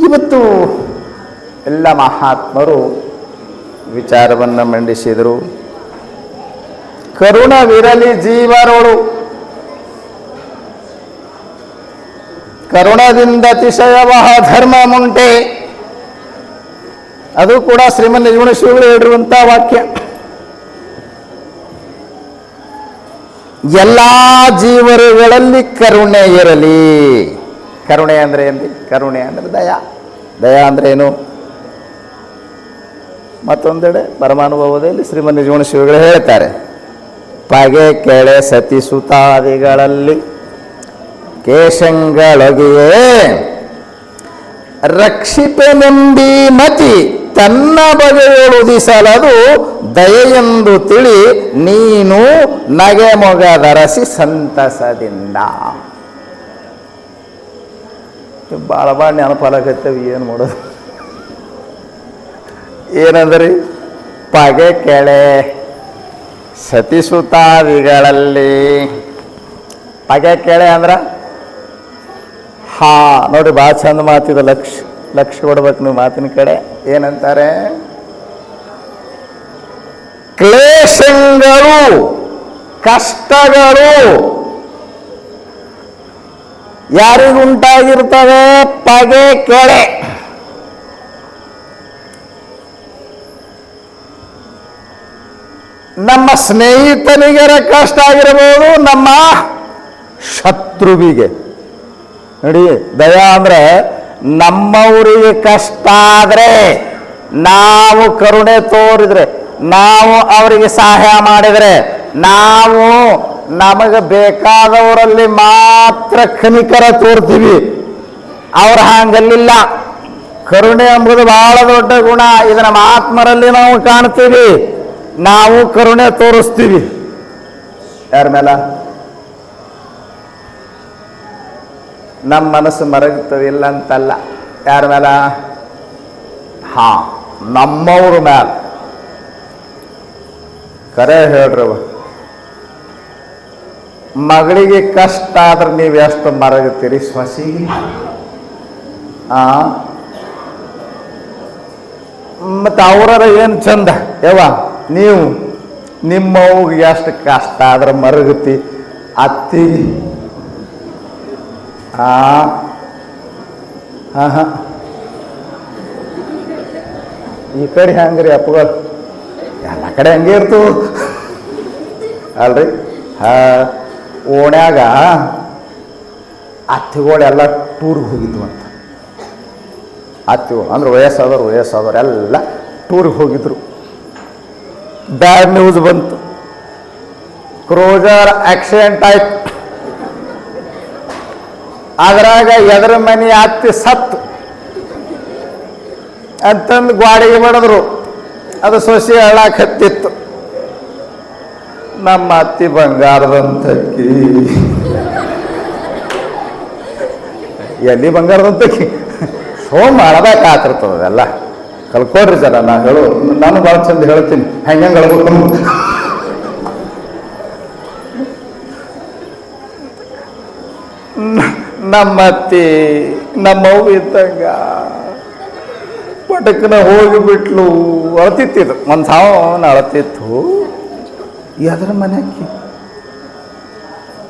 ಇವತ್ತು ಎಲ್ಲ ಮಹಾತ್ಮರು ವಿಚಾರವನ್ನು ಮಂಡಿಸಿದರು. ಕರುಣವಿರಲಿ ಜೀವರೋಳು. ಕರುಣದಿಂದ ಅತಿಶಯವಹ ಧರ್ಮ ಮುಂಟೆ. ಅದು ಕೂಡ ಶ್ರೀಮನ್ ನಿಜಗುಣ ಶ್ರೀಗಳು ಹೇಳಿರುವಂಥ ವಾಕ್ಯ. ಎಲ್ಲ ಜೀವರುಗಳಲ್ಲಿ ಕರುಣೆ ಇರಲಿ. ಕರುಣೆ ಅಂದರೆ ಏನು ಕರುಣೆ ಅಂದರೆ ದಯಾ. ದಯಾ ಅಂದರೆ ಏನು? ಮತ್ತೊಂದೆಡೆ ಪರಮಾನುಭವದಲ್ಲಿ ಶ್ರೀಮನ್ ನಿಜಗುಣ ಶಿವಗಳು ಹೇಳ್ತಾರೆ. ಪಗೆ ಕೆಳೆ ಸತಿ ಸುತಾದಿಗಳಲ್ಲಿ ಕೇಶಂಗಳೊಗೆಯೇ ರಕ್ಷಿಪೆನೆಂಬಿ ಮತಿ ತನ್ನ ಬಗೆಯೊಳುದಿಸಲದು ದಯೆಯೆಂದು ತಿಳಿ ನೀನು ನಗೆ ಮೊಗದರಸಿ ಸಂತಸದಿಂದ. ಭಾಳ ಭಾಳ ನೆನಪಾಲಾಗತ್ತೇವೆ ಏನು ಮಾಡೋದು. ಏನಂದ್ರಿ? ಪಗೆ ಕೆಳೆ. ಸತಿಸುತಾದಿಗಳಲ್ಲಿ ಪಗೆ ಕೆಳೆ ಅಂದ್ರ? ಹಾ ನೋಡ್ರಿ ಭಾಳ ಚಂದ ಮಾತಿದ ಲಕ್ಷ ಲಕ್ಷ ಕೊಡ್ಬೇಕು ನೀವು ಮಾತಿನ ಕಡೆ. ಏನಂತಾರೆ? ಕ್ಲೇಶಗಳು, ಕಷ್ಟಗಳು ಯಾರಿಗುಂಟಾಗಿರ್ತವೆ ಪಗೆ, ಕೆಳೆ. ನಮ್ಮ ಸ್ನೇಹಿತನಿಗರ ಕಷ್ಟ ಆಗಿರಬಹುದು, ನಮ್ಮ ಶತ್ರುವಿಗೆ. ನೋಡಿ, ದಯಾ ಅಂದ್ರೆ ನಮ್ಮವರಿಗೆ ಕಷ್ಟ ಆದರೆ ನಾವು ಕರುಣೆ ತೋರಿದ್ರೆ, ನಾವು ಅವರಿಗೆ ಸಹಾಯ ಮಾಡಿದರೆ, ನಾವು ನಮಗೆ ಬೇಕಾದವರಲ್ಲಿ ಮಾತ್ರ ಕನಿಕರ ತೋರ್ತೀವಿ. ಅವ್ರ ಹಾಂಗಲ್ಲಿಲ್ಲ. ಕರುಣೆ ಎಂಬುದು ಬಹಳ ದೊಡ್ಡ ಗುಣ. ಇದನ್ನ ಆತ್ಮರಲ್ಲಿ ನಾವು ಕಾಣ್ತೀವಿ. ನಾವು ಕರುಣೆ ತೋರಿಸ್ತೀವಿ. ಯಾರ ಮೇಲ ನಮ್ಮ ಮನಸ್ಸು ಮರಗುತ್ತದೆ ಇಲ್ಲ ಅಂತಲ್ಲ ಯಾರ ಮೇಲ ಹಾ, ನಮ್ಮವ್ರ ಮ್ಯಾಲ. ಕರೆ ಹೇಳ್ರವ ಮಗಳಿಗೆ ಕಷ್ಟ ಆದ್ರೆ ನೀವು ಎಷ್ಟು ಮರಗುತ್ತೀರಿ ಸ್ವಸಿಗೆ ಆ? ಮತ್ತು ಅವರ ಏನು ಚಂದ? ಯವ್ವ, ನೀವು ನಿಮ್ಮವ್ಗೆ ಎಷ್ಟು ಕಷ್ಟ ಆದ್ರೆ ಮರಗುತ್ತಿ? ಅತ್ತಿ. ಆ? ಹಾ ಈ ಕಡೆ ಹೆಂಗ್ರಿ ಅಪ್ಪಗಳು? ಎಲ್ಲ ಕಡೆ ಹಂಗೆ ಇರ್ತು ಅಲ್ರಿ? ಹಾ. ಓಣ್ಯಾಗ ಅತ್ತಿಗಳೆಲ್ಲ ಟೂರ್ಗೆ ಹೋಗಿದ್ವು ಅಂತ. ಅತ್ತಿಗಳು, ಅಂದ್ರೆ ವಯಸ್ಸಾದವ್ರು ವಯಸ್ಸಾದವ್ರು ಎಲ್ಲ ಟೂರ್ಗೆ ಹೋಗಿದ್ರು. ಬ್ಯಾಡ್ ನ್ಯೂಸ್ ಬಂತು. ಕ್ರೋಜರ್ ಆಕ್ಸಿಡೆಂಟ್ ಆಯ್ತು. ಅದ್ರಾಗ ಎದರ ಮನೆ ಅತ್ತಿ ಸತ್ತು. ಅಂತಂದು ಗ್ವಾಡಿಗೆ ಮಾಡಿದ್ರು ಅದು ಸೊಸೆ ಹತ್ತಿತ್ತು. ನಮ್ಮ ಅತ್ತಿ ಬಂಗಾರದಂತಕ್ಕಿ. ಎಲ್ಲಿ ಬಂಗಾರದಂತಕ್ಕಿ? ಸೋಮ್ ಅದೆಲ್ಲ. ಕಲ್ಕೊಡ್ರಿ ಸರ ನಾ ಹೇಳು. ನಾನು ಭಾಳ ಚಂದ ಹೇಳ್ತೀನಿ. ಹೆಂಗೆ ಹೇಳ್ಬೇಕು? ನಮ್ಮತ್ತಿ ನಮ್ಮವ್ವ ಇದ್ದಂಗ ಪಟಕ್ನ ಹೋಗಿಬಿಟ್ಲು ಇದು. ಒಂದು ಸಾವನ್ನ ಅಳತಿತ್ತು. ಎದ್ರ ಮನೆ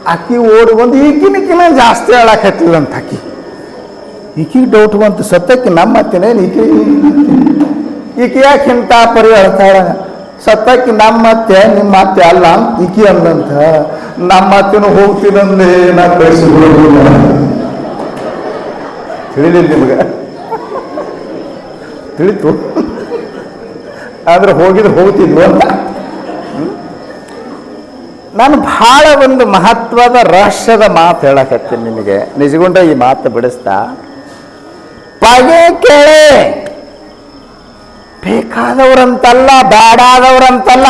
ಅಕ್ಕಿ. ಓಡಿ ಬಂದು ಈಕಿನಕ್ಕಿನ ಜಾಸ್ತಿ ಅಂತ ಅಕ್ಕಿ. ಈಕಿಗೆ ಡೌಟ್ ಬಂತು, ಸತ್ತಕ್ಕೆ ನಮ್ಮ ಅತ್ತಿನೇನು ಈಕೆ ಈಕೆ ಯಾಕೆ ಇಂಥ ಪರಿ ಹೇಳ್ತಾಳೆ? ಸತ್ತಕ್ಕೆ ನಮ್ಮ ಅತ್ತೆ, ನಿಮ್ಮ ಅತ್ತೆ ಅಲ್ಲ ಅಂತ ಈಕಿ ಅಂದಂತ. ನಮ್ಮ ಅತ್ತೆನೂ ಹೋಗ್ತೀನಂದ್ರೆ ನಾ ಕಳಿಸಿ ಬಿಡೋದಿಲ್ಲ. ತಿಳಿಲಿಲ್ಲ ನಿಮಗೆ? ತಿಳಿತು. ಆದ್ರೆ ಹೋಗಿದ್ರೆ ಹೋಗ್ತಿದ್ವು ಅಂತ? ನಾನು ಬಹಳ ಒಂದು ಮಹತ್ವದ ರಹಸ್ಯದ ಮಾತು ಹೇಳಕತ್ತೀನಿ ನಿಮಗೆ ನಿಜಗೊಂಡ ಈ ಮಾತು ಬಿಡಿಸ್ತಾ, ಪಗೆ ಕೇಳೆ. ಬೇಕಾದವರಂತಲ್ಲ ಬೇಡಾದವರಂತಲ್ಲ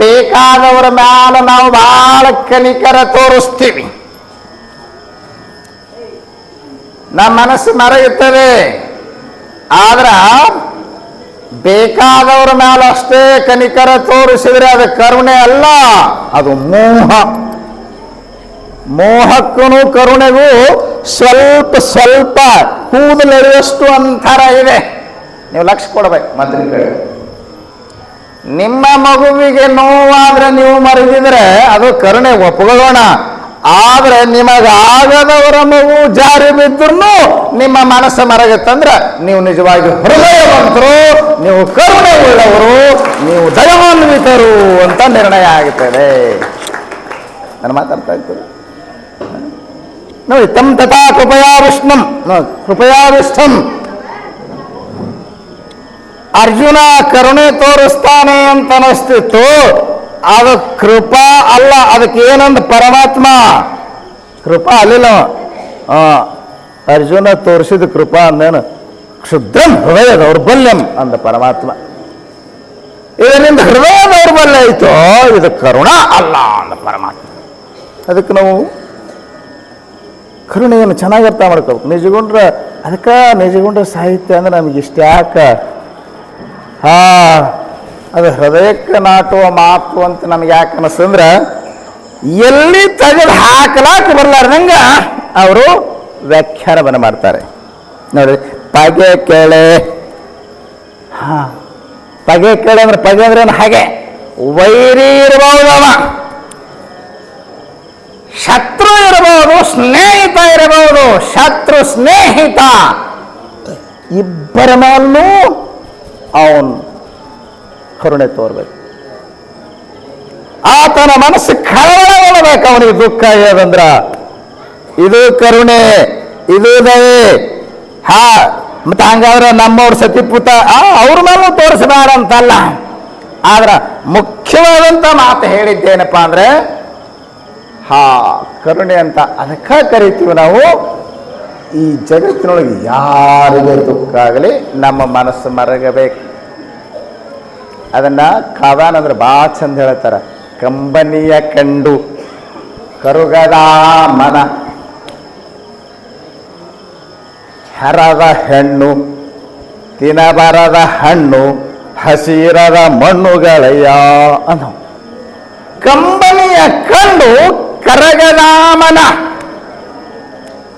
ಬೇಕಾದವರ ಮ್ಯಾಲ ನಾವು ಬಹಳ ಕನಿಕರ ತೋರಿಸ್ತೀವಿ. ನಮ್ಮ ಮನಸ್ಸು ಮರೆಯುತ್ತದೆ. ಆದ್ರ ಬೇಕಾದವರ ಮೇಲೆ ಅಷ್ಟೇ ಕನಿಕರ ತೋರಿಸಿದ್ರೆ ಅದು ಕರುಣೆ ಅಲ್ಲ, ಅದು ಮೋಹ. ಮೋಹಕ್ಕೂ ಕರುಣೆಗೂ ಸ್ವಲ್ಪ ಸ್ವಲ್ಪ ಕೂದಲೆಳೆಯಷ್ಟು ಅಂತರ ಇದೆ. ನೀವು ಲಕ್ಷ ಕೊಡ್ಬೇಕು ಮಂತ್ರಿ ನಿಮ್ಮ ಮಗುವಿಗೆ ನೋವಾದ್ರೆ ನೀವು ಮರೆದಿದ್ರೆ ಅದು ಕರುಣೆ ಒಪ್ಕೊಳ್ಳೋಣ. ಆದ್ರೆ ನಿಮಗಾಗದವರ ಮಗು ಜಾರಿ ಬಿದ್ದರೂ ನಿಮ್ಮ ಮನಸ್ಸು ಮರಗತ್ತಂದ್ರೆ ನೀವು ನಿಜವಾಗಿ ಹೃದಯವಂತರು, ನೀವು ಕರುಣೆ ಉಳ್ಳವರು ನೀವು ದಯಾನ್ವಿತರು ಅಂತ ನಿರ್ಣಯ ಆಗುತ್ತದೆ. ನಾನು ಮಾತಾಡ್ತಾ ಇದ್ದೀನಿ. ನೋಡಿ ತಮ್ ತಥಾ ಕೃಪಯಾ ವಿಷ್ಣಂ. ಕೃಪಯಾ ವಿಷ್ಣಂ ಅರ್ಜುನ ಕರುಣೆ ತೋರಿಸ್ತಾನೆ ಅಂತ ಅನಿಸ್ತಿತ್ತು. ಅದು ಕೃಪಾ ಅಲ್ಲ, ಅದಕ್ಕೆ ಏನಂದ ಪರಮಾತ್ಮ? ಕೃಪಾ ಅಲ್ಲಿಲ್ಲ ಅರ್ಜುನ ತೋರಿಸಿದ ಕೃಪಾ ಅಂದೇನು ಕ್ಷುದ್ರಂ ಹೃದಯ ದೌರ್ಬಲ್ಯಂ ಅಂದ ಪರಮಾತ್ಮ. ಇದರಿಂದ ಹೃದಯ ದೌರ್ಬಲ್ಯ ಐತೋ ಇದು ಕರುಣ ಅಲ್ಲ ಅಂದ ಪರಮಾತ್ಮ. ಅದಕ್ಕೆ ನಾವು ಕರುಣೆಯನ್ನು ಚೆನ್ನಾಗಿ ಅರ್ಥ ಮಾಡ್ಕೋಬೇಕು. ನಿಜಗೊಂಡ್ರ, ಅದಕ್ಕೆ ನಿಜಗೊಂಡ್ರ ಸಾಹಿತ್ಯ ಅಂದ್ರೆ ನಮಗೆ ಇಷ್ಟ ಯಾಕೆ? ಹಾ ಅದು ಹೃದಯಕ್ಕೆ ನಾಟುವ ಮಾತು ಅಂತ ನಮ್ಗೆ ಯಾಕೆ ಅನಿಸ್ತಂದ್ರೆ ಎಲ್ಲಿ ತೆಗೆದು ಹಾಕಲಾಕ ಬರ್ಲಾರ್ದಂಗ ಅವರು ವ್ಯಾಖ್ಯಾನವನ್ನು ಮಾಡ್ತಾರೆ. ನೋಡಿ, ಪಗೆ ಕೇಳೆ. ಹಾಂ, ಪಗೆ ಕೇಳೆ ಅಂದ್ರೆ ಪಗೆ ಅಂದ್ರೆ ಏನು? ಹಾಗೆ. ವೈರಿ ಇರಬಹುದವ ಶತ್ರು ಇರಬಹುದು ಸ್ನೇಹಿತ ಇರಬಹುದು ಶತ್ರು ಸ್ನೇಹಿತ. ಇಬ್ಬರ ಮೇಲೂ ಅವನು ಕರುಣೆ ತೋರ್ಬೇಕು. ಆತನ ಮನಸ್ಸು ಕಳವಳಬೇಕು ಅವನಿಗೆ ದುಃಖ ಏನಂದ್ರ? ಇದು ಕರುಣೆ, ಇದು ದಯೆ. ಹಾ, ಮತ್ತೆ ಹಂಗಾದ್ರೆ ನಮ್ಮವ್ರ ಸತಿಪುತ, ಆ, ಅವ್ರ ಮೇಲೂ ತೋರಿಸಬಾರಂತಲ್ಲ ಅಂತಲ್ಲ. ಆದ್ರೆ ಮುಖ್ಯವಾದಂಥ ಮಾತು ಹೇಳಿದ್ದೇನಪ್ಪ ಅಂದ್ರೆ, ಹಾ, ಕರುಣೆ ಅಂತ ಅದಕ್ಕೆ ಕರಿತೀವಿ ನಾವು. ಈ ಜಗತ್ತಿನೊಳಗೆ ಯಾರಿಗೆ ದುಃಖ ಆಗಲಿ, ನಮ್ಮ ಮನಸ್ಸು ಮರಗಬೇಕು. ಅದನ್ನ ಕವನ್ ಅಂದ್ರೆ ಭಾಳ ಚಂದ ಹೇಳ್ತಾರ. ಕಂಬನಿಯ ಕಂಡು ಕರುಗದ ಮನ. ಹರದ ಹೆಣ್ಣು, ತಿನಬರದ ಹಣ್ಣು, ಹಸಿರದ ಮಣ್ಣುಗಳಯ್ಯ ಅನ್ನೋ. ಕಂಬನಿಯ ಕಂಡು ಕರಗದ ಮನ.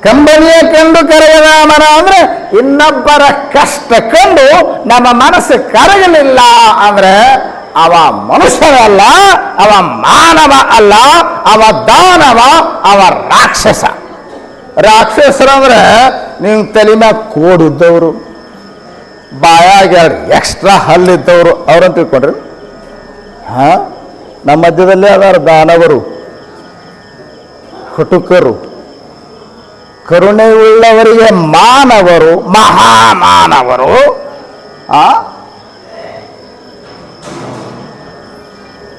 ಕಂಬನಿಯ ಕಂಡು ಕರಗದ ಮನ ಅಂದ್ರೆ ಇನ್ನೊಬ್ಬರ ಕಷ್ಟ ಕಂಡು ನಮ್ಮ ಮನಸ್ಸು ಕರಗಲಿಲ್ಲ ಅಂದ್ರೆ ಅವ ಮನುಷ್ಯನಲ್ಲ, ಅವ ಮಾನವ ಅಲ್ಲ, ಅವ ದಾನವ, ಅವ ರಾಕ್ಷಸ. ರಾಕ್ಷಸರಂದ್ರೆ ನಿಮ್ಮ ತಲೆ ಮ್ಯಾಗ ಕೋಡಿದ್ದವರು ಬಾಯಾಗ ಎರಡು ಎಕ್ಸ್ಟ್ರಾ ಹಲ್ಲಿದ್ದವರು ಅವ್ರಂತ ತಿಳ್ಕೊಂಡ್ರಿ? ಹಾ? ನಮ್ಮ ಮಧ್ಯದಲ್ಲೇ ಅದಾರ ದಾನವರು, ಹುಟುಕರು. ಕರುಣೆ ಉಳ್ಳವರಿಗೆ ಮಾನವರು, ಮಹಾಮಾನವರು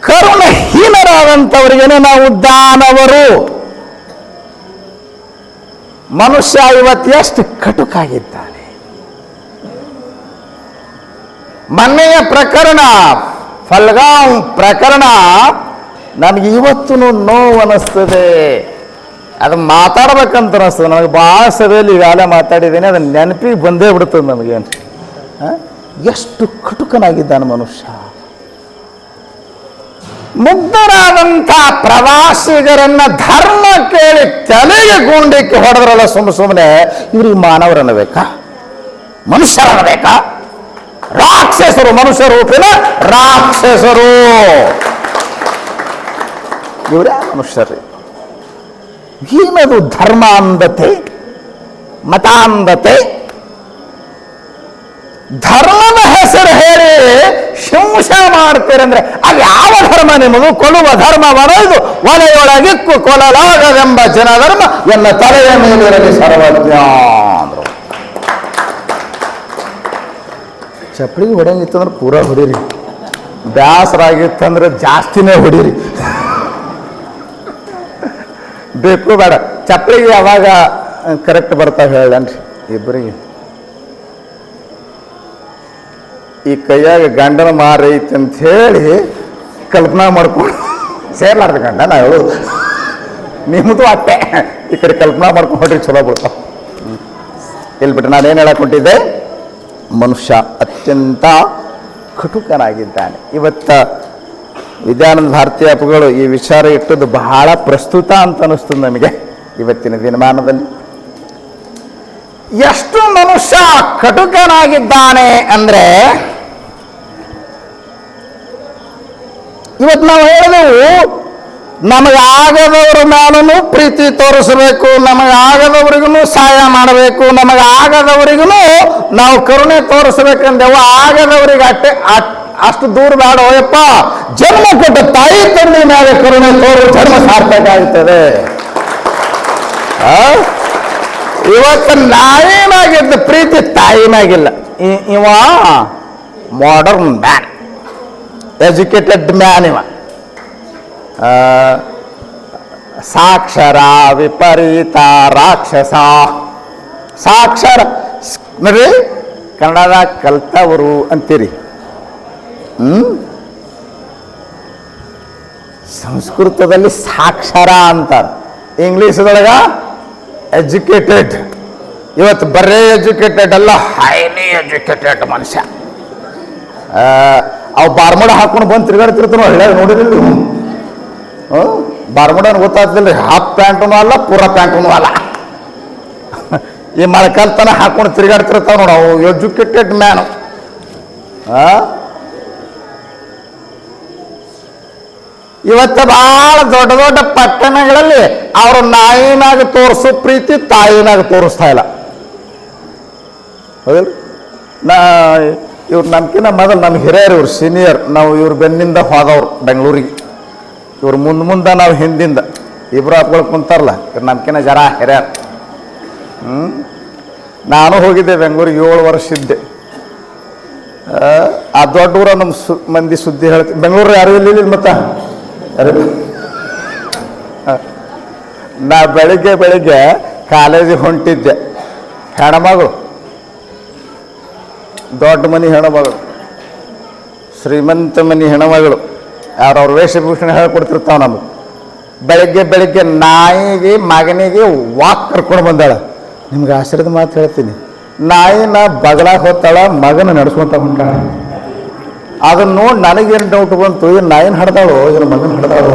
ಕರುಣಹೀನರಾದಂಥವರಿಗೇನೆ ನಾವು ದಾನವರು. ಮನುಷ್ಯ ಇವತ್ತು ಎಷ್ಟು ಕಟುಕಾಗಿದ್ದಾನೆ. ಮೊನ್ನೆಯ ಪ್ರಕರಣ, ಫಲ್ಗಾಂ ಪ್ರಕರಣ, ನನಗೆ ಇವತ್ತು ನೋವು ಅನಿಸ್ತದೆ ಅದು ಮಾತಾಡ್ಬೇಕಂತ ಅನಿಸ್ತದೆ. ನನಗೆ ಭಾಳ ಸಭೆಯಲ್ಲಿ ಇವೆಲ್ಲ ಮಾತಾಡಿದ್ದೀನಿ, ಅದನ್ನ ನೆನಪಿಗೆ ಬಂದೇ ಬಿಡ್ತದೆ ನಮಗೇನು? ಎಷ್ಟು ಕಟುಕನಾಗಿದ್ದಾನೆ ಮನುಷ್ಯ. ಮುಗ್ಧರಾದಂಥ ಪ್ರವಾಸಿಗರನ್ನ ಧರ್ಮ ಕೇಳಿ ತಲೆಗೆ ಗುಂಡಿಕ್ಕೆ ಹೊಡೆದ್ರಲ್ಲ ಸುಮ್ಮ ಸುಮ್ಮನೆ ಇವ್ರಿಗೆ ಮಾನವರನ್ನಬೇಕಾ ಮನುಷ್ಯರನ್ನಬೇಕಾ ರಾಕ್ಷಸರು, ಮನುಷ್ಯ ರೂಪಿನ ರಾಕ್ಷಸರು. ಇವರೇ ಮನುಷ್ಯರೇ? ಏನದು ಧರ್ಮ ಅಂಧತೆ ಮತಾಂಧತೆ ಧರ್ಮದ ಹೆಸರು ಹೇಳಿ ಶಿಂಸ ಮಾಡ್ತೀರಂದ್ರೆ, ಅದು ಯಾವ ಧರ್ಮ ನಿಮಗೂ? ಕೊಲುವ ಧರ್ಮ ಇದು. ಒಲೆಯೊಳಗಿಕ್ಕು ಜನ ಜನಧರ್ಮ ಎಲ್ಲ ತಲೆಯ ಮೇಲಿರಲಿ ಸರ್ವಜ್ಞ ಅಂದರು. ಚಪ್ಪಳಿಗೆ ಹೊಡೆಯಂಗಿತ್ತಂದ್ರೆ ಪೂರ ಹೊಡೀರಿ. ಬ್ಯಾಸರಾಗಿತ್ತಂದ್ರೆ ಜಾಸ್ತಿನೇ ಹೊಡೀರಿ. ಬೇಕು ಬೇಡ. ಚಪ್ಪಲಿಗೆ ಯಾವಾಗ ಕರೆಕ್ಟ್ ಬರ್ತಾವ ಹೇಳನ್ರಿ? ಇಬ್ಬರಿಗೆ ಈ ಕೈಯಾಗ ಗಂಡನ ಮಾರೈತಿ ಅಂತ ಹೇಳಿ ಕಲ್ಪನಾ ಮಾಡ್ಕೊಂಡು ಸೇರ್ಲಾರ್ದು ಗಂಡ ನಾ ಹೇಳೋದು. ನಿಮ್ಮದು ಅಟ್ಟೆ. ಈ ಕಡೆ ಕಲ್ಪನಾ ಮಾಡ್ಕೊಂಡು ಹೊಡ್ರಿ ಚಲೋ ಬಿಡ್ತಾವ. ಇಲ್ಲಿ ಬಿಟ್ಟು ನಾನೇನು ಹೇಳಕ್ ಹೊಂಟಿದ್ದೆ? ಮನುಷ್ಯ ಅತ್ಯಂತ ಕಟುಕನಾಗಿದ್ದಾನೆ. ಇವತ್ತ ವಿದ್ಯಾನಂದ ಅಪ್ಪಗಳು ಈ ವಿಚಾರ ಇಟ್ಟದ್ದು ಬಹಳ ಪ್ರಸ್ತುತ ಅಂತ ಅನಿಸ್ತದೆ ನಮಗೆ ಇವತ್ತಿನ ದಿನಮಾನದಲ್ಲಿ. ಎಷ್ಟು ಮನುಷ್ಯ ಕಟುಕನಾಗಿದ್ದಾನೆ ಅಂದ್ರೆ ಇವತ್ತು ನಾವು ಹೇಳಿದೆವು ನಮಗಾಗದವ್ರ ಮೇಲೂ ಪ್ರೀತಿ ತೋರಿಸಬೇಕು, ನಮಗಾಗದವ್ರಿಗೂ ಸಹಾಯ ಮಾಡಬೇಕು, ನಮಗಾಗದವರಿಗೂ ನಾವು ಕರುಣೆ ತೋರಿಸ್ಬೇಕಂದೆವು, ಆಗದವ್ರಿಗೆ ಅಟ್ಟೆ ಅಟ್- ಅಷ್ಟು ದೂರ ಬೇಡ ಹೋಯಪ್ಪ ಜನ್ಮ ಕೊಟ್ಟ ತಾಯಿ ತಂದೆ ಮೇಲೆ ಕರುಣೆ ತೋರು ಜನ್ಮ ಸಾರ್ಥಕ ಆಗ್ತದೆ? ಇವತ್ತು ನಾಯಿನಾಗಿದ್ದ ಪ್ರೀತಿ ತಾಯಿನಾಗಿಲ್ಲ. ಇವ ಮಾಡರ್ನ್ ಮ್ಯಾನ್ ಎಜುಕೇಟೆಡ್ ಮ್ಯಾನ್ ಇವ. ಸಾಕ್ಷರ, ವಿಪರೀತ, ರಾಕ್ಷಸ. ಸಾಕ್ಷರ ನೋಡ್ರಿ ಕನ್ನಡದಾಗ ಕಲ್ತವರು ಅಂತೀರಿ. ಸಂಸ್ಕೃತದಲ್ಲಿ ಸಾಕ್ಷರ ಅಂತಾರೆ. ಇಂಗ್ಲೀಷ್ದೊಳಗ ಎಜುಕೇಟೆಡ್. ಇವತ್ತು ಬರೇ ಎಜುಕೇಟೆಡ್ ಅಲ್ಲ, ಹೈಲಿ ಎಜುಕೇಟೆಡ್ ಮನುಷ್ಯ. ಅವು ಬಾರ್ಮುಡ ಹಾಕೊಂಡು ಬಂದು ತಿರುಗಾಡ್ತಿರ್ತಾನ ಹಳ್ಳಿಯಾಗ ನೀವು. ಹ್ಮ್? ಬಾರ್ಮುಡನ್ ಗೊತ್ತಾಗ್ತಿಲ್ಲ, ಹಾಫ್ ಪ್ಯಾಂಟೂ ಅಲ್ಲ, ಪೂರ ಪ್ಯಾಂಟೂ ಅಲ್ಲ. ಈ ಮಳೆಕಾಲ್ತನ ಹಾಕೊಂಡು ತಿರುಗಾಡ್ತಿರ್ತಾವ ನೋಡು ಅವು ಎಜುಕೇಟೆಡ್ ಮ್ಯಾನು. ಇವತ್ತು ಬಹಳ ದೊಡ್ಡ ದೊಡ್ಡ ಪಟ್ಟಣಗಳಲ್ಲಿ ಅವರು ನಾಯಿನಾಗ ತೋರಿಸೋ ಪ್ರೀತಿ ತಾಯಿನಾಗ ತೋರಿಸ್ತಾ ಇಲ್ಲ. ಹೌದಿಲ್ಲ ನಾ ಇವ್ರು ನಮ್ಕಿನ್ನ ಮೊದಲು ನಮ್ಮ ಹಿರಿಯರು ಇವ್ರು ಸೀನಿಯರ್ ನಾವು ಇವ್ರ ಬೆನ್ನಿಂದ ಹೋದವ್ರು ಬೆಂಗಳೂರಿಗೆ. ಇವ್ರು ಮುಂದೆ ಮುಂದೆ ನಾವು ಹಿಂದಿಂದ. ಇಬ್ರು ಹಪ್ಗಳು ಕುಂತಾರಲ್ಲ ಇವ್ರು ನಮ್ಕಿನ್ನ ಜರ ಹಿರಿಯರು. ಹ್ಞೂ ನಾನು ಹೋಗಿದ್ದೆ ಬೆಂಗಳೂರಿಗೆ ಏಳು ವರ್ಷ ಇದ್ದೆ. ಆ, ದೊಡ್ಡ ಊರ ನಮ್ಮ ಸು ಮಂದಿ ಸುದ್ದಿ ಹೇಳ್ತೀನಿ ಬೆಂಗಳೂರು ಯಾರು ಇಲ್ಲಿ ಮತ್ತ. ನಾ ಬೆಳಿಗ್ಗೆ ಬೆಳಿಗ್ಗೆ ಕಾಲೇಜಿಗೆ ಹೊಂಟಿದ್ದೆ. ಹೆಣ್ಮಗಳು. ದೊಡ್ಡ ಮನೆ ಹೆಣಮಗಳು. ಶ್ರೀಮಂತ ಮನೆ ಹೆಣ್ಮಗಳು. ಯಾರು ಅವ್ರ ವೇಷಭೂಷಣ ಹೇಳ್ಕೊಡ್ತಿರ್ತಾವೆ ನಮಗೆ. ಬೆಳಗ್ಗೆ ಬೆಳಿಗ್ಗೆ ನಾಯಿಗೆ, ಮಗನಿಗೆ ವಾಕ್ ಕರ್ಕೊಂಡು ಬಂದಾಳೆ. ನಿಮ್ಗೆ ಆಶ್ರಯದ ಮಾತು ಹೇಳ್ತೀನಿ. ನಾಯಿನ ಬಗಲಾಗ ಹೋಗ್ತಾಳ, ಮಗನ ನಡೆಸ್ಕೊಂತ ಹೊಂಟಾಳ. ಅದನ್ನ ನೋಡಿ ನನಗೇನು ಡೌಟ್ ಬಂತು, ಏನು ಏನ್ ಹಡ್ದಾಳು, ಏನು ಮಗನ ಹಡ್ದಾಳು?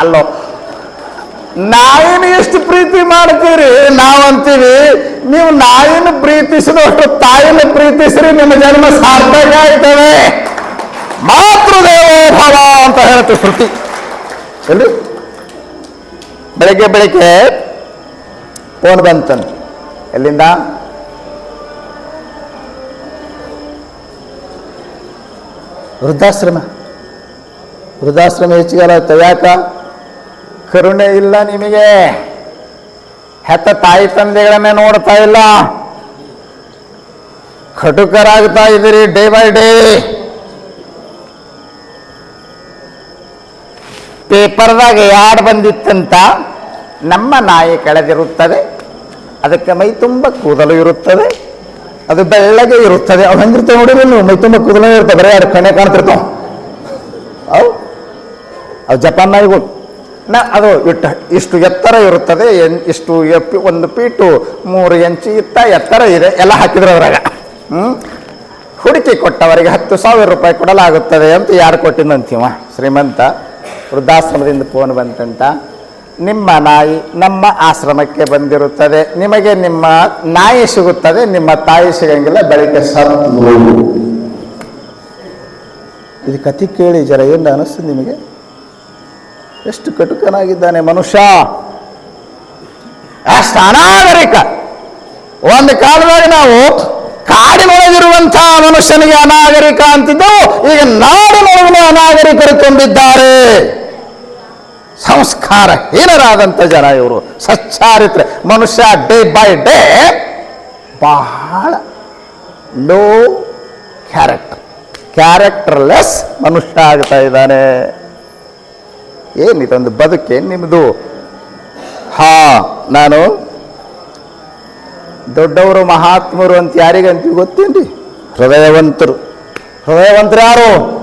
ಅಲ್ಲೋ ನಾಯಿನ ಎಷ್ಟು ಪ್ರೀತಿ ಮಾಡ್ತೀರಿ? ನಾವಂತೀವಿ, ನೀವು ನಾಯಿನ ಪ್ರೀತಿಸಿದಷ್ಟು ತಾಯಿನ ಪ್ರೀತಿಸ್ರಿ, ನಿಮ್ಮ ಜನ್ಮ ಸಾರ್ಥಕ ಆಯ್ತದೆ. ಮಾತೃದೇವೋ ಭವ ಅಂತ ಹೇಳುತ್ತೆ ಶ್ರುತಿ ಎಲ್ಲಿ? ಬೆಳಿಗ್ಗೆ ಬೆಳಿಗ್ಗೆ ಫೋನ್ ಬಂತಂತ. ಎಲ್ಲಿಂದ? ವೃದ್ಧಾಶ್ರಮ. ವೃದ್ಧಾಶ್ರಮ ಹೆಚ್ಚಿಗೆ ತಯಾಕ ಕರುಣೆ ಇಲ್ಲ ನಿಮಗೆ. ಹೆತ್ತ ತಾಯಿ ತಂದೆಗಳನ್ನೇ ನೋಡ್ತಾ ಇಲ್ಲ. ಕಟುಕರಾಗ್ತಾ ಇದ್ದೀರಿ ಡೇ ಬೈ ಡೇ. ಪೇಪರ್ದಾಗ ಯಾರು ಬಂದಿತ್ತಂತ ನಮ್ಮ ನಾಯಿ ಕಳೆದಿರುತ್ತದೆ. ಅದಕ್ಕೆ ಮೈ ತುಂಬ ಕೂದಲು ಇರುತ್ತದೆ. ಅದು ಬೆಳ್ಳಗೆ ಇರುತ್ತದೆ. ಅವು ಹೆಂಗಿರ್ತಾವೆ ನೋಡಿರಿ ನೀವು ಮೈ ತುಂಬ ಕೂದಲು ಕಣೆ ಬರೀ ಎರಡು ಕಣ್ಣೆ ಕಾಣ್ತಿರ್ತಾವ. ಅವು? ಅವು ಜಪಾನ್ ನಾಯಿಗಳು ನಾ, ಅದು ಇಟ್ಟು, ಇಷ್ಟು ಎತ್ತರ ಇರುತ್ತದೆ, ಎನ್, ಇಷ್ಟು ಎಪ್ಪಿ, ಒಂದು ಪೀಟು, ಮೂರು ಎಂಚು ಇತ್ತ ಎತ್ತರ ಇದೆ, ಎಲ್ಲ ಹಾಕಿದ್ರು ಅದ್ರಾಗ. ಹ್ಞೂ ಹುಡುಕಿ ಕೊಟ್ಟವರಿಗೆ ಹತ್ತು ಸಾವಿರ ರೂಪಾಯಿ ಕೊಡಲಾಗುತ್ತದೆ ಅಂತ ಯಾರು ಕೊಟ್ಟಿದ್ದಂತೀವ ಶ್ರೀಮಂತ ವೃದ್ಧಾಶ್ರಮದಿಂದ ಫೋನ್ ಬಂತಂತ. ನಿಮ್ಮ ನಾಯಿ ನಮ್ಮ ಆಶ್ರಮಕ್ಕೆ ಬಂದಿರುತ್ತದೆ. ನಿಮಗೆ ನಿಮ್ಮ ನಾಯಿ ಸಿಗುತ್ತದೆ, ನಿಮ್ಮ ತಾಯಿ ಸಿಗಂಗಿಲ್ಲ, ಬೆಳಿಗ್ಗೆ ಸತ್ತು ಇದು ಕತಿ ಕೇಳಿ ಜರ ಏನು ಅನಿಸ್ತು ನಿಮಗೆ? ಎಷ್ಟು ಕಟುಕನಾಗಿದ್ದಾನೆ ಮನುಷ್ಯ. ಅಷ್ಟು ಅನಾಗರಿಕ. ಒಂದು ಕಾಲದಾಗ ನಾವು ಕಾಡಿನೊಳಗಿರುವಂತಹ ಮನುಷ್ಯನಿಗೆ ಅನಾಗರಿಕ ಅಂತಿದ್ದೆವು ಈಗ ನಾಡಿನೊಳಗಿನ ಅನಾಗರಿಕರು ತುಂಬಿದ್ದಾರೆ. ಸಂಸ್ಕಾರ ಹೀನರಾದಂಥ ಜನ ಇವರು. ಸಚ್ಚಾರಿತ್ರೆ. ಮನುಷ್ಯ ಡೇ ಬೈ ಡೇ ಬಹಳ ಲೋ ಕ್ಯಾರೆಕ್ಟರ್. ಕ್ಯಾರೆಕ್ಟರ್ಲೆಸ್ ಮನುಷ್ಯ ಆಗ್ತಾ ಇದ್ದಾನೆ. ಏನಿದೊಂದು ಬದುಕೇನು ನಿಮ್ಮದು ಹಾ, ನಾನು ದೊಡ್ಡವರು ಮಹಾತ್ಮರು ಅಂತ ಯಾರಿಗಂತೀವಿ ಗೊತ್ತೇನ್ರಿ? ಹೃದಯವಂತರು. ಹೃದಯವಂತರು ಯಾರು?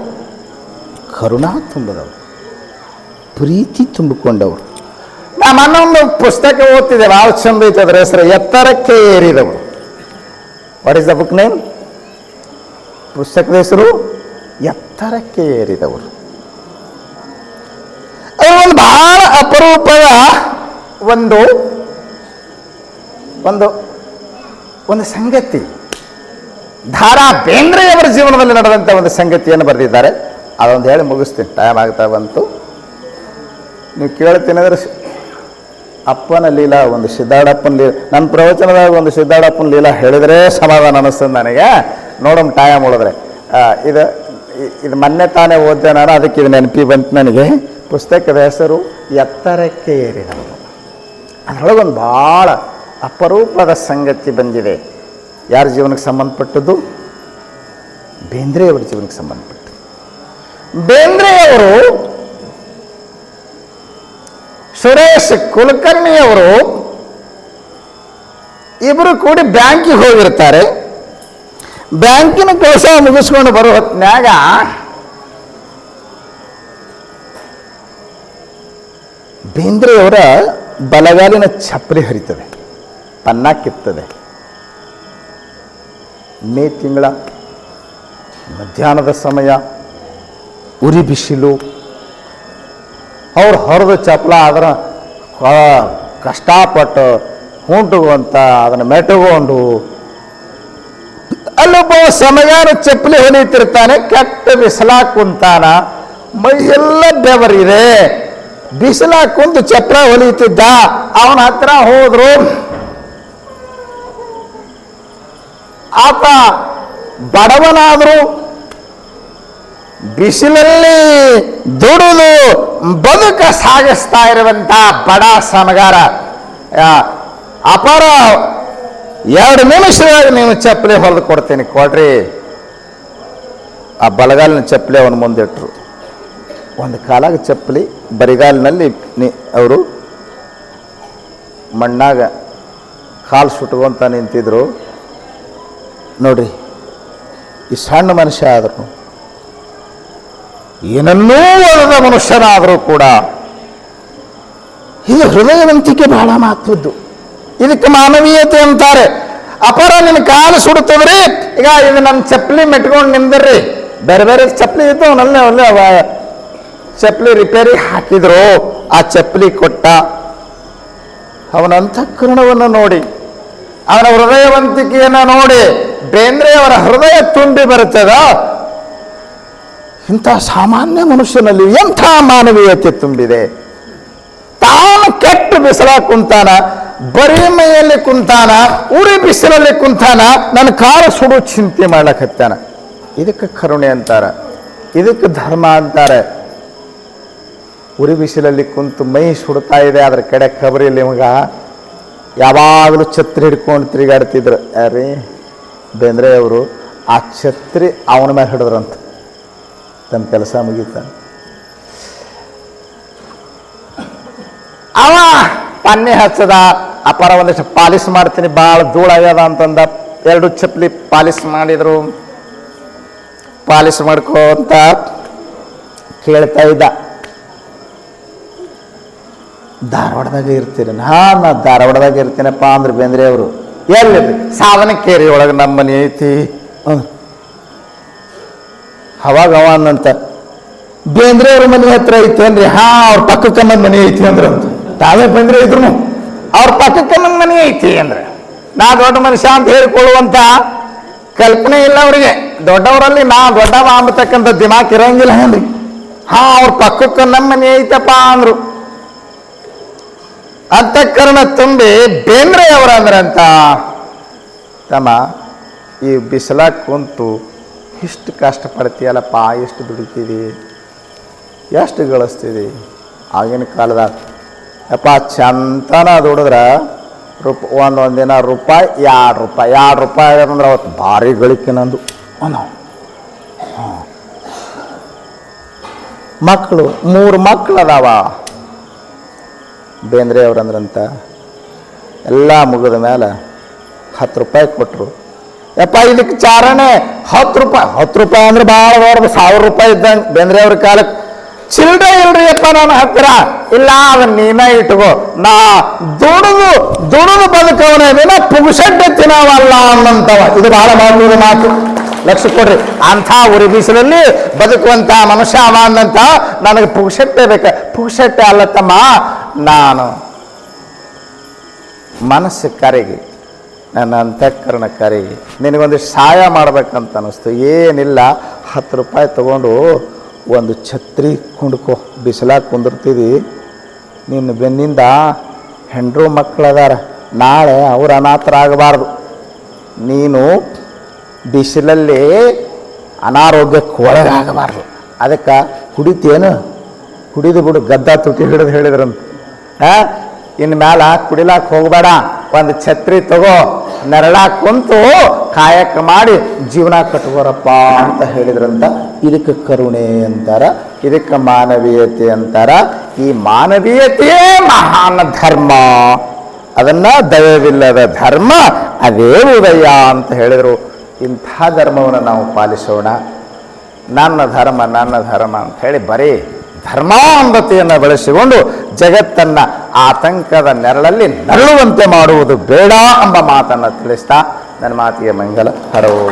ಕರುಣಾ ತುಂಬದವರು. ಪ್ರೀತಿ ತುಂಬಿಕೊಂಡವರು. ನಾ ಒಂದು ಪುಸ್ತಕ ಓದ್ತಿದ್ದೆ, ಭಾಳ ಚಂದ ಐತೆ ಅದರ ಹೆಸರು, ಎತ್ತರಕ್ಕೆ ಏರಿದವರು. What is the book name ಪುಸ್ತಕದ ಹೆಸರು, ಎತ್ತರಕ್ಕೆ ಏರಿದವರು. ಅದು ಒಂದು ಭಾಳ ಅಪರೂಪದ ಒಂದು ಒಂದು ಒಂದು ಸಂಗತಿ. ಧಾರಾ ಬೇಂದ್ರೆಯವರ ಜೀವನದಲ್ಲಿ ನಡೆದಂಥ ಒಂದು ಸಂಗತಿಯನ್ನು ಬರೆದಿದ್ದಾರೆ. ಅದೊಂದು ಹೇಳಿ ಮುಗಿಸ್ತೀನಿ. ಟೈಮ್ ಆಗ್ತಾ ಬಂತು. ನೀವು ಕೇಳ್ತೀನಿ ಅಂದ್ರೆ ಅಪ್ಪನ ಲೀಲಾ, ಒಂದು ಸಿದ್ದಾಡಪ್ಪನ ಲೀಲಾ ನನ್ನ ಪ್ರವಚನದಾಗ ಒಂದು ಸಿದ್ದಾಡಪ್ಪನ ಲೀಲಾ ಹೇಳಿದರೆ ಸಮಾಧಾನ ಅನ್ನಿಸ್ತದೆ ನನಗೆ. ನೋಡಮ್ ಟೈಮ್ ಉಳಿದ್ರೆ. ಇದು ಇದು ಮೊನ್ನೆ ತಾನೇ ಓದಿದೆ ನಾನು, ಅದಕ್ಕೆ ಇದು ನೆನಪಿ ಬಂತು ನನಗೆ. ಪುಸ್ತಕದ ಹೆಸರು ಎತ್ತರಕ್ಕೆ ಏರಿದವನು ಅದರೊಳಗೊಂದು ಭಾಳ ಅಪರೂಪದ ಸಂಗತಿ ಬಂದಿದೆ. ಯಾರ ಜೀವನಕ್ಕೆ ಸಂಬಂಧಪಟ್ಟದ್ದು? ಬೇಂದ್ರೆಯವರ ಜೀವನಕ್ಕೆ ಸಂಬಂಧಪಟ್ಟು ಬೇಂದ್ರೆಯವರು ಸುರೇಶ್ ಕುಲಕರ್ಣಿಯವರು ಇಬ್ಬರು ಕೂಡಿ ಬ್ಯಾಂಕಿಗೆ ಹೋಗಿರ್ತಾರೆ. ಬ್ಯಾಂಕಿನ ಕೆಲಸ ಮುಗಿಸ್ಕೊಂಡು ಬರೋ ಹೊತ್ತಿನಾಗ ಬೇಂದ್ರೆಯವರ ಬಲಗಾಲಿನ ಛಪ್ರಿ ಹರಿತದೆ. ಪನ್ನ ಕಿತ್ತದೆ. ಮೇ ತಿಂಗಳ ಮಧ್ಯಾಹ್ನದ ಸಮಯ, ಉರಿ ಬಿಸಿಲು ಅವ್ರು ಹೊರದು ಚಪ್ಪಲ ಅದರ ಹೊ- ಕಷ್ಟಪಟ್ಟು ಹುಂಟುವಂತ ಅದನ್ನು ಮೆಟ್ಕೊಂಡು ಅಲ್ಲೊಬ್ಬ ಸಮಯಾನ ಚಪ್ಪಲಿ ಹೊಲಿತಿರ್ತಾನೆ ಕೆಟ್ಟ ಬಿಸಿಲಾಗ ಕುಂತಾನ, ಮೈಯೆಲ್ಲ ಬೆವರಿದೆ. ಬಿಸಿಲಾಗ ಕುಂತು ಚಪ್ಪಲ ಹೊಲಿತಿದ್ದ ಅವನ ಹತ್ರ ಹೋದ್ರು. ಆತ ಬಡವನಾದರೂ ಬಿಸಿಲಲ್ಲಿ ದುಡಿದು ಬದುಕ ಸಾಗಿಸ್ತಾ ಇರುವಂತ ಬಡ ಸಮಗಾರ ಆ, ಅಪಾರ ಎರಡು ನಿಮಿಷದಾಗ ನೀವು ಚಪ್ಪಲಿ ಹೊಲಿದು ಕೊಡ್ತೀನಿ ಕೊಡ್ರಿ ಆ ಬಲಗಾಲಿನ ಚಪ್ಪಲಿ ಅವನ ಮುಂದಿಟ್ರು ಒಂದು ಕಾಲಾಗ ಚಪ್ಪಲಿ ಬರಿಗಾಲಿನಲ್ಲಿ ನಿ ಅವರು ಮಣ್ಣಾಗ ಕಾಲು ಸುಟ್ಕೊಂತ ನಿಂತಿದ್ರು ನೋಡ್ರಿ ಈ ಸಣ್ಣ ಮನುಷ್ಯ ಆದ್ರು ಏನನ್ನೂ ಓದದ ಮನುಷ್ಯನಾದರೂ ಕೂಡ ಇದು ಹೃದಯವಂತಿಕೆ ಬಹಳ ಮಹತ್ವದ್ದು. ಇದಕ್ಕೆ ಮಾನವೀಯತೆ ಅಂತಾರೆ. ಅಪರ ನಿನ್ನ ಕಾಲು ಸುಡುತ್ತದ್ರಿ ಈಗ ಇದು ನನ್ನ ಚಪ್ಪಲಿ ಮೆಟ್ಕೊಂಡು ನಿಂದ್ರಿ. ಬೇರೆ ಬೇರೆ ಚಪ್ಪಲಿ ಇತ್ತು, ಅವನಲ್ಲೇ ಅವಲ್ಲೇ ಅವ ಚಪ್ಪಲಿ ರಿಪೇರಿ ಹಾಕಿದ್ರು. ಆ ಚಪ್ಪಲಿ ಕೊಟ್ಟ ಅವನ ಅಂತಃಕರಣವನ್ನು ನೋಡಿ, ಅವನ ಹೃದಯವಂತಿಕೆಯನ್ನು ನೋಡಿ, ಬೇಂದ್ರೆ ಅವರ ಹೃದಯ ತುಂಬಿ ಬರುತ್ತದ? ಇಂಥ ಸಾಮಾನ್ಯ ಮನುಷ್ಯನಲ್ಲಿ ಎಂಥ ಮಾನವೀಯತೆ ತುಂಬಿದೆ? ತಾನು ಕೆಟ್ಟು ಬಿಸಿಲ ಕುಂತಾನ, ಬರೀ ಮೈಯಲ್ಲಿ ಕುಂತಾನ, ಉರಿ ಬಿಸಿಲಲ್ಲಿ ಕುಂತಾನ, ನನ್ನ ಕಾಲ ಸುಡು ಚಿಂತೆ ಮಾಡ್ಲಕತ್ತಾನ. ಇದಕ್ಕೆ ಕರುಣೆ ಅಂತಾರೆ, ಇದಕ್ಕೆ ಧರ್ಮ ಅಂತಾರೆ. ಉರಿ ಬಿಸಿಲಲ್ಲಿ ಕುಂತು ಮೈ ಸುಡ್ತಾ ಇದೆ ಅದ್ರ ಕಡೆ ಕಬರಿ ಮಗ ಯಾವಾಗಲೂ ಛತ್ರಿ ಹಿಡ್ಕೊಂಡು ತಿರುಗಾಡ್ತಿದ್ರು. ಯಾರೀ ಬೇಂದ್ರೆ ಅವರು ಆ ಛತ್ರಿ ಅವನ ಮೇಲೆ ಹಿಡಿದ್ರಂತ. ತನ್ನ ಕೆಲಸ ಮುಗಿತಾನೆ ಅವ ಪನ್ನೆ ಹಚ್ಚದ ಅಪಾರ ಒಂದಿಷ್ಟು ಪಾಲಿಸ್ ಮಾಡ್ತೀನಿ ಭಾಳ ಧೂಳಾಗ್ಯದ ಅಂತಂದ ಎರಡು ಚಪ್ಪಲಿ ಪಾಲಿಸ್ ಮಾಡಿದರು. ಪಾಲಿಸ್ ಮಾಡ್ಕೋಂತ ಕೇಳ್ತಾ ಇದ್ದ. ಧಾರವಾಡದಾಗ ಇರ್ತೀರಿ ನಾ ನಾ ಧಾರವಾಡದಾಗ ಇರ್ತೀನಪ್ಪ ಅಂದ್ರೆ ಬೇಂದ್ರೆ ಅವರು ಎಲ್ಲಿ? ಸಾವನಕೇರಿ ಒಳಗೆ ನಮ್ಮ ಮನೆ ಐತಿ ಅಂದ್ರು. ಅವಾಗ ಅವನಂತ ಬೇಂದ್ರೆ ಅವ್ರ ಮನೆ ಹತ್ರ ಐತಿ ಅಂದ್ರೆ, ಹಾ, ಅವ್ರ ಪಕ್ಕಕ್ಕೆ ನನ್ನ ಮನೆ ಐತಿ ಅಂದ್ರೆ ಅಂತ. ತಾವೇ ಬೇಂದ್ರೆ ಇದ್ರು. ಅವ್ರ ಪಕ್ಕಕ್ಕೆ ನನ್ನ ಮನೆ ಐತಿ ಅಂದ್ರೆ. ನಾ ದೊಡ್ಡ ಮನುಷ್ಯ ಅಂತ ಹೇಳಿಕೊಳ್ಳುವಂತ ಕಲ್ಪನೆ ಇಲ್ಲ ಅವರಿಗೆ. ದೊಡ್ಡವರಲ್ಲಿ ನಾ ದೊಡ್ಡವ ಅಂಬತಕ್ಕಂಥ ದಿಮಾಕ್ ಇರಂಗಿಲ್ಲ ಏನ್ರಿ ಹಾ, ಅವ್ರ ಪಕ್ಕಕ್ಕೆ ನಮ್ಮ ಮನೆ ಐತಪ್ಪ ಅಂದ್ರು. ಅಂತಃಕರಣ ತುಂಬಿ ಬೇಂದ್ರೆ ಅವರ ಅಂದ್ರಂತ ತಮ್ಮ, ಈ ಬಿಸಿಲಾಗ ಕುಂತು ಇಷ್ಟು ಕಷ್ಟಪಡ್ತೀಯಲ್ಲಪ್ಪ, ಎಷ್ಟು ದುಡಿತೀವಿ, ಎಷ್ಟು ಗಳಿಸ್ತೀವಿ? ಆಗಿನ ಕಾಲದಾಗ ಯಪ್ಪ ಚಂತನ ದುಡಿದ್ರೆ ರೂಪ, ಒಂದೊಂದು ದಿನ ರೂಪಾಯಿ ಎರಡು ರೂಪಾಯಿ ಎರಡು ರೂಪಾಯಿ ಅಂದ್ರೆ ಅವತ್ತು ಭಾರಿ ಗಳಿಕೆ ನಂದು. ಅನ್ನೋ ಮಕ್ಕಳು ಮೂರು ಮಕ್ಕಳು ಅದಾವ. ಬೇಂದ್ರೆ ಅವ್ರಂದ್ರಂತ ಎಲ್ಲ ಮುಗಿದ ಮೇಲೆ ಹತ್ತು ರೂಪಾಯಿ ಕೊಟ್ಟರು ಯಪ್ಪ, ಇದಕ್ಕೆ ಚಾರಣೆ ಹತ್ತು ರೂಪಾಯಿ. ಹತ್ತು ರೂಪಾಯಿ ಅಂದ್ರೆ ಭಾಳ ದೊಡ್ಡ ಸಾವಿರ ರೂಪಾಯಿ ಇದ್ದಂಗೆ ಬೆಂದ್ರೆ ಅವ್ರ ಕಾಲಕ್ಕೆ. ಚಿಲ್ಡ್ರೆ ಇಲ್ರಿ ಅಪ್ಪ ನನ್ನ ಹತ್ತಿರ. ಇಲ್ಲ, ಅದನ್ನ ನೀನ ಇಟ್ಕೋ. ನಾ ದುಡಿದು ದುಡಿದು ಬದುಕವನೇ. ವಿನ ಪುಗುಸಡ್ಡೆ ತಿನ್ನವಲ್ಲ ಅನ್ನಂತವ ಇದು ಬಹಳ ಮಹತ್ವದ ಮಾತು. ಲಕ್ಷ ಕೊಡ್ರಿ. ಅಂಥ ಉರಿ ಬೀಸಲಲ್ಲಿ ಬದುಕುವಂತ ಮನುಷ್ಯ ಅವ ಅಂದಂತ ನನಗೆ ಪುಗುಸಟ್ಟೆ ಬೇಕ. ಪುಗುಸಟ್ಟೆ ಅಲ್ಲ ತಮ್ಮ, ನಾನು ಮನಸ್ಸು ಕರೆಗಿ ನನ್ನ ಅಂತಃಕರಣ ಕರಿ ನಿನಗೊಂದಿಷ್ಟು ಸಹಾಯ ಮಾಡ್ಬೇಕಂತ ಅನ್ನಿಸ್ತು. ಏನಿಲ್ಲ, ಹತ್ತು ರೂಪಾಯಿ ತಗೊಂಡು ಒಂದು ಛತ್ರಿ ಕುಂಡ್ಕೊ ಬಿಸಿಲಾಗ ಕುಂದಿರ್ತೀವಿ ನಿನ್ನ ಬೆನ್ನಿಂದ ಹೆಂಡ್ರು ಮಕ್ಕಳದಾರ. ನಾಳೆ ಅವ್ರು ಅನಾಥರಾಗಬಾರ್ದು ನೀನು ಬಿಸಿಲಲ್ಲಿ ಅನಾರೋಗ್ಯಕ್ಕೆ ಒಳಗಾಗಬಾರ್ದು. ಅದಕ್ಕೆ ಕುಡಿತೇನು? ಕುಡಿದು ಬಿಡು, ಗದ್ದ ತುಟಿ ಹಿಡಿದು ಹೇಳಿದ್ರಂತ. ಹಾಂ? ಇನ್ನು ಮ್ಯಾಲ ಕುಡಿಲಾಕ ಹೋಗಬೇಡ. ಒಂದು ಛತ್ರಿ ತಗೋ, ನೆರಳ ಕುಂತು ಕಾಯಕ ಮಾಡಿ ಜೀವನ ಕಟ್ಕೋರಪ್ಪ ಅಂತ ಹೇಳಿದ್ರಂತ. ಇದಕ್ಕೆ ಕರುಣೆ ಅಂತಾರ, ಇದಕ್ಕೆ ಮಾನವೀಯತೆ ಅಂತಾರ. ಈ ಮಾನವೀಯತೆಯೇ ಮಹಾನ್ ಧರ್ಮ. ಅದನ್ನ ದಯವಿಲ್ಲದ ಧರ್ಮ, ಅದೇ ಉದಯ ಅಂತ ಹೇಳಿದರು. ಇಂಥ ಧರ್ಮವನ್ನು ನಾವು ಪಾಲಿಸೋಣ. ನನ್ನ ಧರ್ಮ ನನ್ನ ಧರ್ಮ ಅಂತ ಹೇಳಿ ಬರೀ ಧರ್ಮಾಂಧತೆಯನ್ನು ಬೆಳೆಸಿಕೊಂಡು ಜಗತ್ತನ್ನು ಆತಂಕದ ನೆರಳಲ್ಲಿ ನರಳುವಂತೆ ಮಾಡುವುದು ಬೇಡ ಎಂಬ ಮಾತನ್ನು ತಿಳಿಸ್ತಾ ನನ್ನ ಮಾತಿಗೆ ಮಂಗಲ. ಹರವೋ